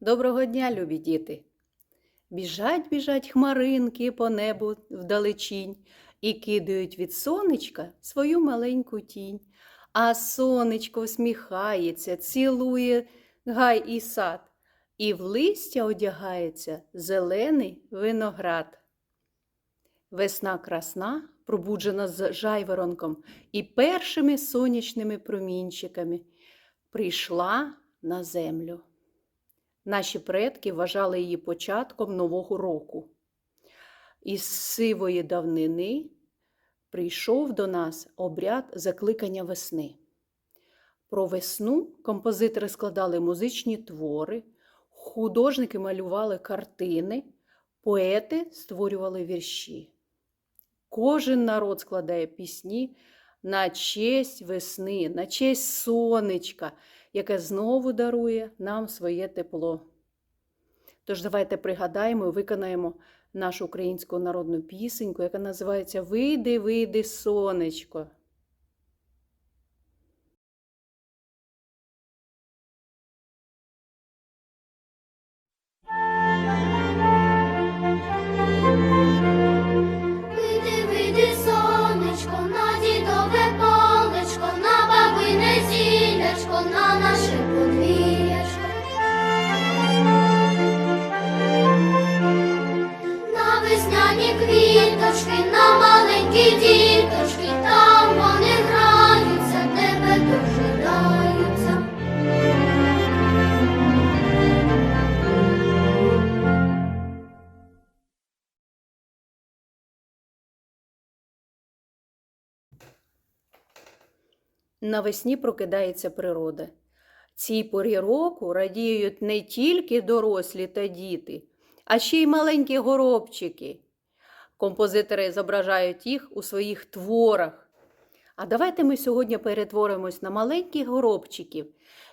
Доброго дня, любі діти! Біжать, біжать хмаринки по небу вдалечінь і кидають від сонечка свою маленьку тінь. А сонечко всміхається, цілує гай і сад, і в листя одягається зелений виноград. Весна красна, пробуджена з жайворонком і першими сонячними промінчиками, прийшла на землю. Наші предки вважали її початком Нового року. Із сивої давнини прийшов до нас обряд закликання весни. Про весну композитори складали музичні твори, художники малювали картини, поети створювали вірші. Кожен народ складає пісні на честь весни, на честь сонечка, яке знову дарує нам своє тепло. Тож давайте пригадаємо і виконаємо нашу українську народну пісеньку, яка називається Вийди, вийди, сонечко. Квіточки, на маленькі діточки, там вони граються, тебе дожидаються. Навесні прокидається природа. Цій порі року радіють не тільки дорослі та діти, а ще й маленькі горобчики. Композитори зображають їх у своїх творах. А давайте ми сьогодні перетворимось на маленьких горобчиків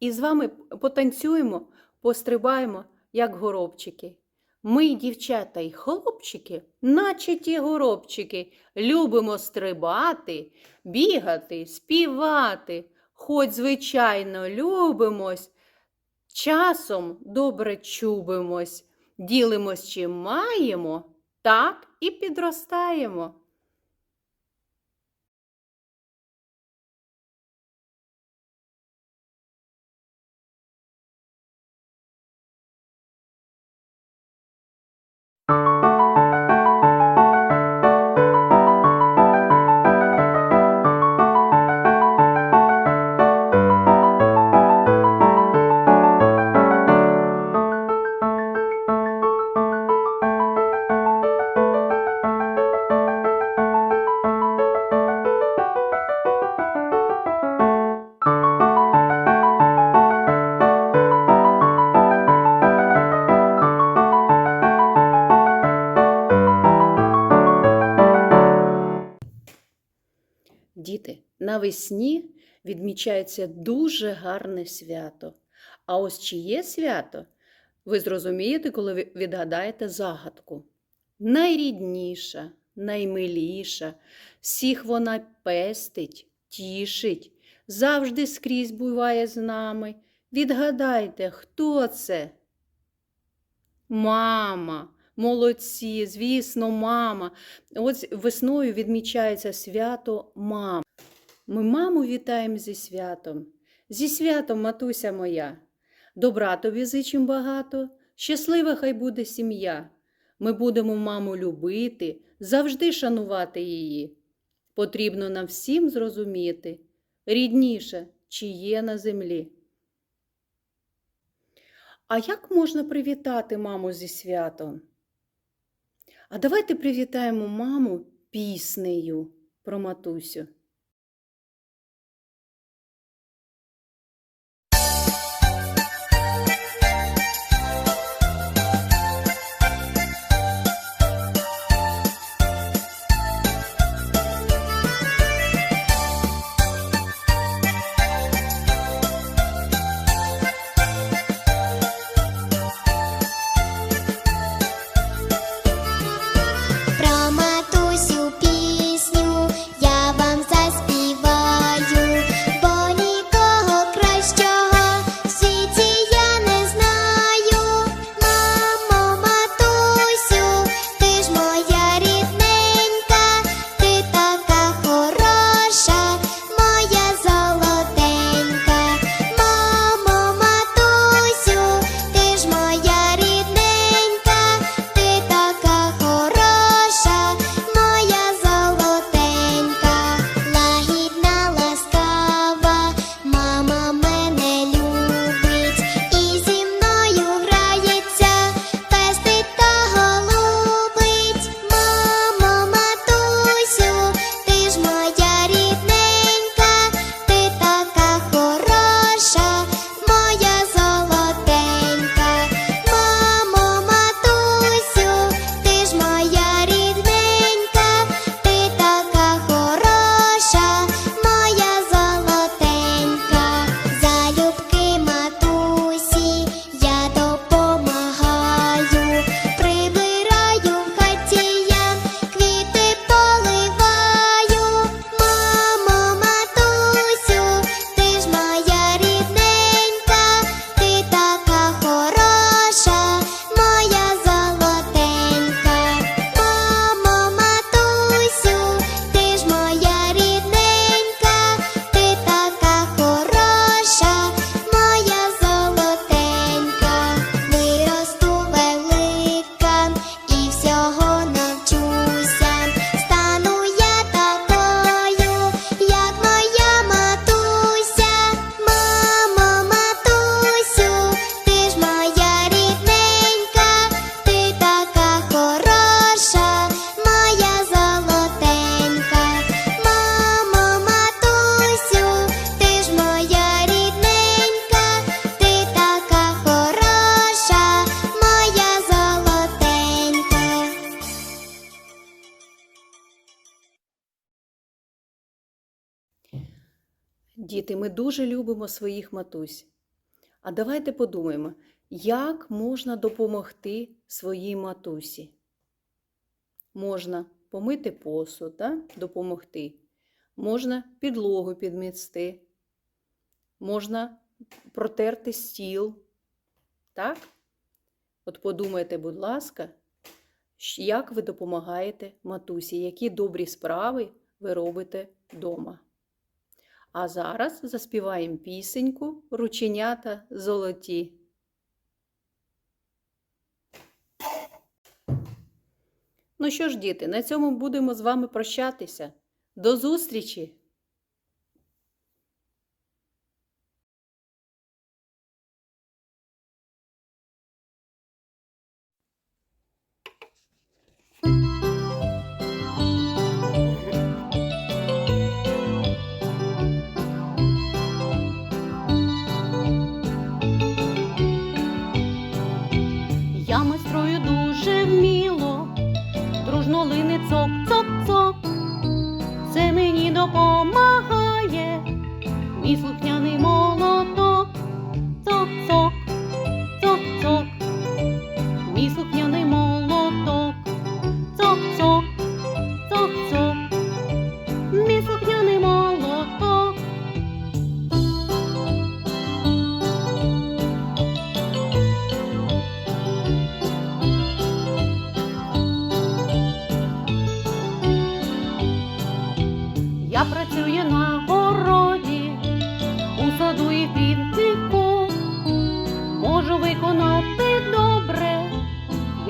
і з вами потанцюємо, пострибаємо, як горобчики. Ми, дівчата й хлопчики, наче ті горобчики, любимо стрибати, бігати, співати, хоч, звичайно, любимось, часом добре чубимось, ділимось чим маємо, так і підростаємо. Діти, навесні відмічається дуже гарне свято. А ось чиє свято? Ви зрозумієте, коли ви відгадаєте загадку. Найрідніша, наймиліша, всіх вона пестить, тішить, завжди скрізь буває з нами. Відгадайте, хто це? Мама. Молодці, звісно, мама. Ось весною відмічається свято мам. Ми маму вітаємо зі святом. Зі святом, матуся моя. Добра тобі зичим багато, щаслива хай буде сім'я. Ми будемо маму любити, завжди шанувати її. Потрібно нам всім зрозуміти, рідніше, чи є на землі. А як можна привітати маму зі святом? А давайте привітаємо маму піснею про матусю. Діти, ми дуже любимо своїх матусь. А давайте подумаємо, як можна допомогти своїй матусі. Можна помити посуд, да? допомогти. Можна підлогу підмісти. Можна протерти стіл. Так? От подумайте, будь ласка, як ви допомагаєте матусі, які добрі справи ви робите вдома. А зараз заспіваємо пісеньку Рученята золоті. Ну що ж, діти, на цьому будемо з вами прощатися. До зустрічі! Дружно лине цок-цок-цок. Це мені допомагає, мій слухняний молоток. Цок-цок, цок-цок,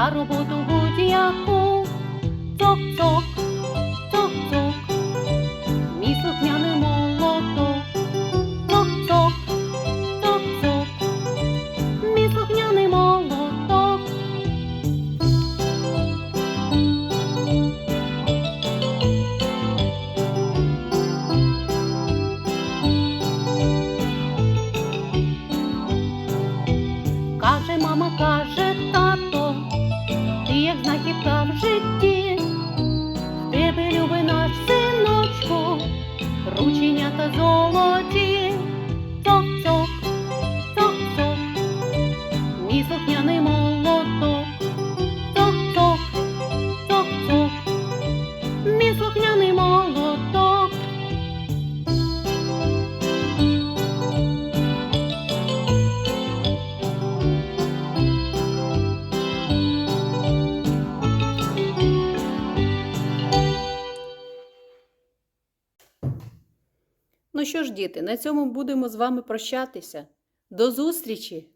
я роботу будь-яку. Цок-цок, рученята золоті, що ж, діти, на цьому будемо з вами прощатися. До зустрічі!